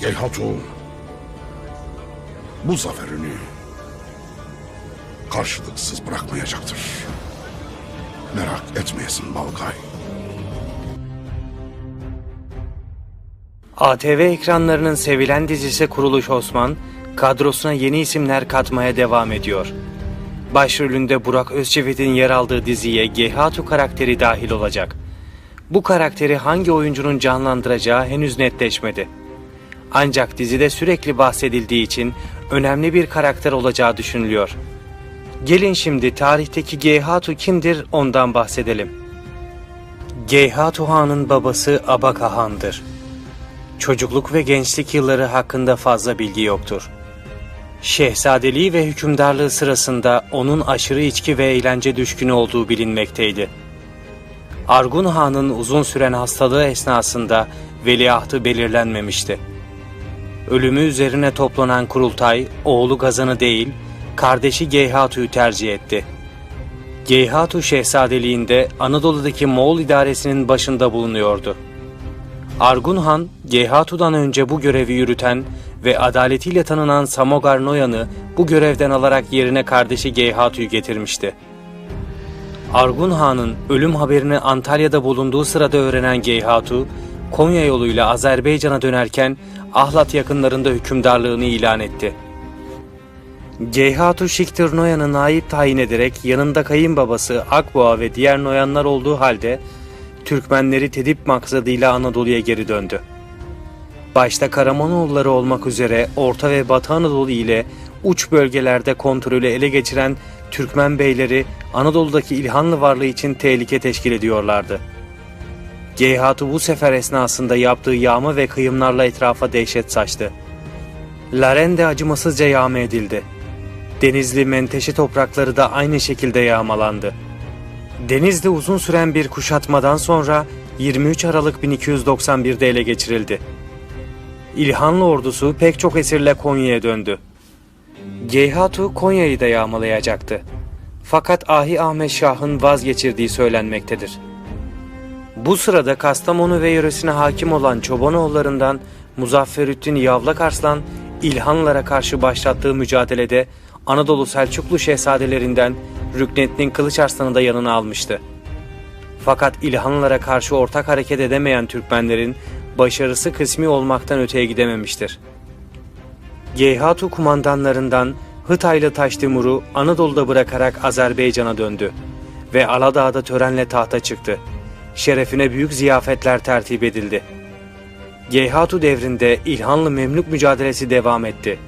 Geyhatu bu zaferini karşılıksız bırakmayacaktır. Merak etmeyesin Balkay. ATV ekranlarının sevilen dizisi Kuruluş Osman, kadrosuna yeni isimler katmaya devam ediyor. Başrolünde Burak Özçivit'in yer aldığı diziye Gehatu karakteri dahil olacak. Bu karakteri hangi oyuncunun canlandıracağı henüz netleşmedi. Ancak dizide sürekli bahsedildiği için önemli bir karakter olacağı düşünülüyor. Gelin şimdi tarihteki Gehatu kimdir ondan bahsedelim. Geyhatu Han'ın babası Abaka Han'dır. Çocukluk ve gençlik yılları hakkında fazla bilgi yoktur. Şehzadeliği ve hükümdarlığı sırasında onun aşırı içki ve eğlence düşkünü olduğu bilinmekteydi. Argun Han'ın uzun süren hastalığı esnasında veliahtı belirlenmemişti. Ölümü üzerine toplanan kurultay oğlu Gazan'ı değil, kardeşi Geyhatu'yu tercih etti. Geyhatu Şehzadeliğinde Anadolu'daki Moğol idaresinin başında bulunuyordu. Argun Han, Geyhatu'dan önce bu görevi yürüten ve adaletiyle tanınan Samogar Noyan'ı bu görevden alarak yerine kardeşi Geyhatu'yu getirmişti. Argun Han'ın ölüm haberini Antalya'da bulunduğu sırada öğrenen Geyhatu, Konya yoluyla Azerbaycan'a dönerken Ahlat yakınlarında hükümdarlığını ilan etti. Geyhatu Şiktir Noyan'ı naip tayin ederek yanında kayınbabası Akboğa ve diğer Noyanlar olduğu halde Türkmenleri tedip maksadıyla Anadolu'ya geri döndü. Başta Karamanoğulları olmak üzere Orta ve Batı Anadolu ile uç bölgelerde kontrolü ele geçiren Türkmen beyleri Anadolu'daki İlhanlı varlığı için tehlike teşkil ediyorlardı. Geyhatu bu sefer esnasında yaptığı yağma ve kıyımlarla etrafa dehşet saçtı. Larende acımasızca yağma edildi. Denizli Menteşe toprakları da aynı şekilde yağmalandı. Denizli uzun süren bir kuşatmadan sonra 23 Aralık 1291'de ele geçirildi. İlhanlı ordusu pek çok esirle Konya'ya döndü. Geyhatu Konya'yı da yağmalayacaktı. Fakat Ahi Ahmet Şah'ın vazgeçirdiği söylenmektedir. Bu sırada Kastamonu ve yöresine hakim olan Çobanoğullarından Muzafferüddin Yavlak Arslan, İlhanlara karşı başlattığı mücadelede Anadolu Selçuklu şehzadelerinden Rüknettin Kılıç Arslan'ı da yanına almıştı. Fakat İlhanlara karşı ortak hareket edemeyen Türkmenlerin başarısı kısmi olmaktan öteye gidememiştir. Geyhatu kumandanlarından Hıtaylı Taş Timur'u Anadolu'da bırakarak Azerbaycan'a döndü ve Aladağ'da törenle tahta çıktı. Şerefine büyük ziyafetler tertip edildi. Geyhatu devrinde İlhanlı Memlük mücadelesi devam etti.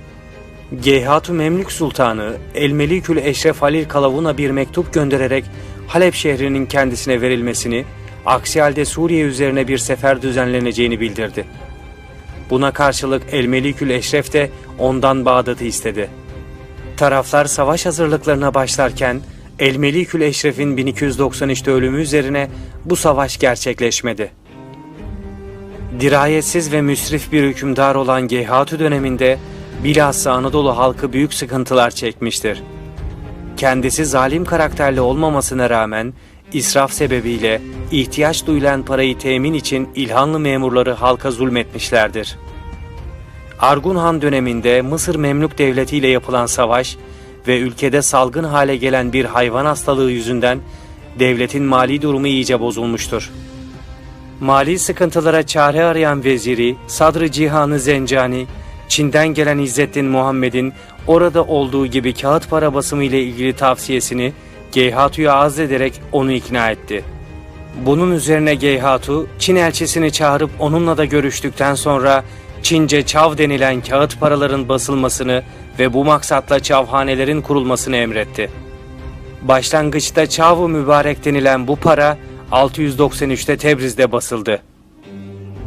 Geyhatu Memlük Sultanı Elmelikül Eşref Halil Kalavun'a bir mektup göndererek Halep şehrinin kendisine verilmesini, aksi halde Suriye üzerine bir sefer düzenleneceğini bildirdi. Buna karşılık Elmelikül Eşref de ondan Bağdat'ı istedi. Taraflar savaş hazırlıklarına başlarken Elmelikül Eşref'in 1293'te ölümü üzerine bu savaş gerçekleşmedi. Dirayetsiz ve müsrif bir hükümdar olan Geyhatu döneminde bilhassa Anadolu halkı büyük sıkıntılar çekmiştir. Kendisi zalim karakterli olmamasına rağmen israf sebebiyle ihtiyaç duyulan parayı temin için İlhanlı memurları halka zulmetmişlerdir. Argun Han döneminde Mısır Memlük Devleti ile yapılan savaş ve ülkede salgın hale gelen bir hayvan hastalığı yüzünden devletin mali durumu iyice bozulmuştur. Mali sıkıntılara çare arayan veziri Sadrı Cihanı Zencani, Çin'den gelen İzzettin Muhammed'in orada olduğu gibi kağıt para basımı ile ilgili tavsiyesini Geyhatu'ya arz ederek onu ikna etti. Bunun üzerine Geyhatu, Çin elçisini çağırıp onunla da görüştükten sonra Çince çav denilen kağıt paraların basılmasını ve bu maksatla çavhanelerin kurulmasını emretti. Başlangıçta çav mübarek denilen bu para 693'te Tebriz'de basıldı.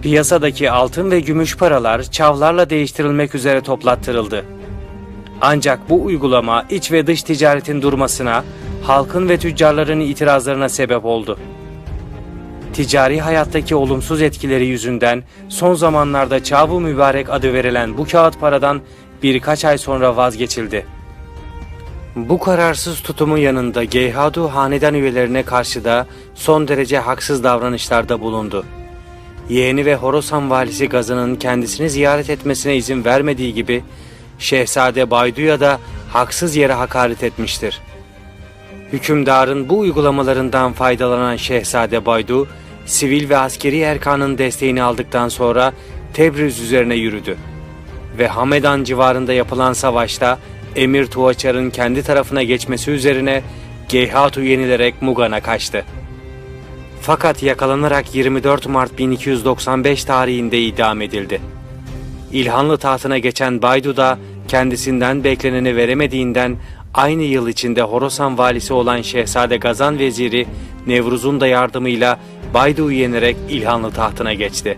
Piyasadaki altın ve gümüş paralar çavlarla değiştirilmek üzere toplattırıldı. Ancak bu uygulama iç ve dış ticaretin durmasına, halkın ve tüccarların itirazlarına sebep oldu. Ticari hayattaki olumsuz etkileri yüzünden son zamanlarda çavu mübarek adı verilen bu kağıt paradan birkaç ay sonra vazgeçildi. Bu kararsız tutumun yanında Geyhadu hanedan üyelerine karşı da son derece haksız davranışlarda bulundu. yeğeni ve Horasan valisi Gazan'ın kendisini ziyaret etmesine izin vermediği gibi Şehzade Baydu'ya da haksız yere hakaret etmiştir. Hükümdarın bu uygulamalarından faydalanan Şehzade Baydu, sivil ve askeri erkanın desteğini aldıktan sonra Tebriz üzerine yürüdü. Ve Hamedan civarında yapılan savaşta Emir Tuğaçar'ın kendi tarafına geçmesi üzerine Geyhatu yenilerek Mugan'a kaçtı. Fakat yakalanarak 24 Mart 1295 tarihinde idam edildi. İlhanlı tahtına geçen Baydu da kendisinden bekleneni veremediğinden aynı yıl içinde Horasan valisi olan Şehzade Gazan veziri Nevruz'un da yardımıyla Baydu'yu yenerek İlhanlı tahtına geçti.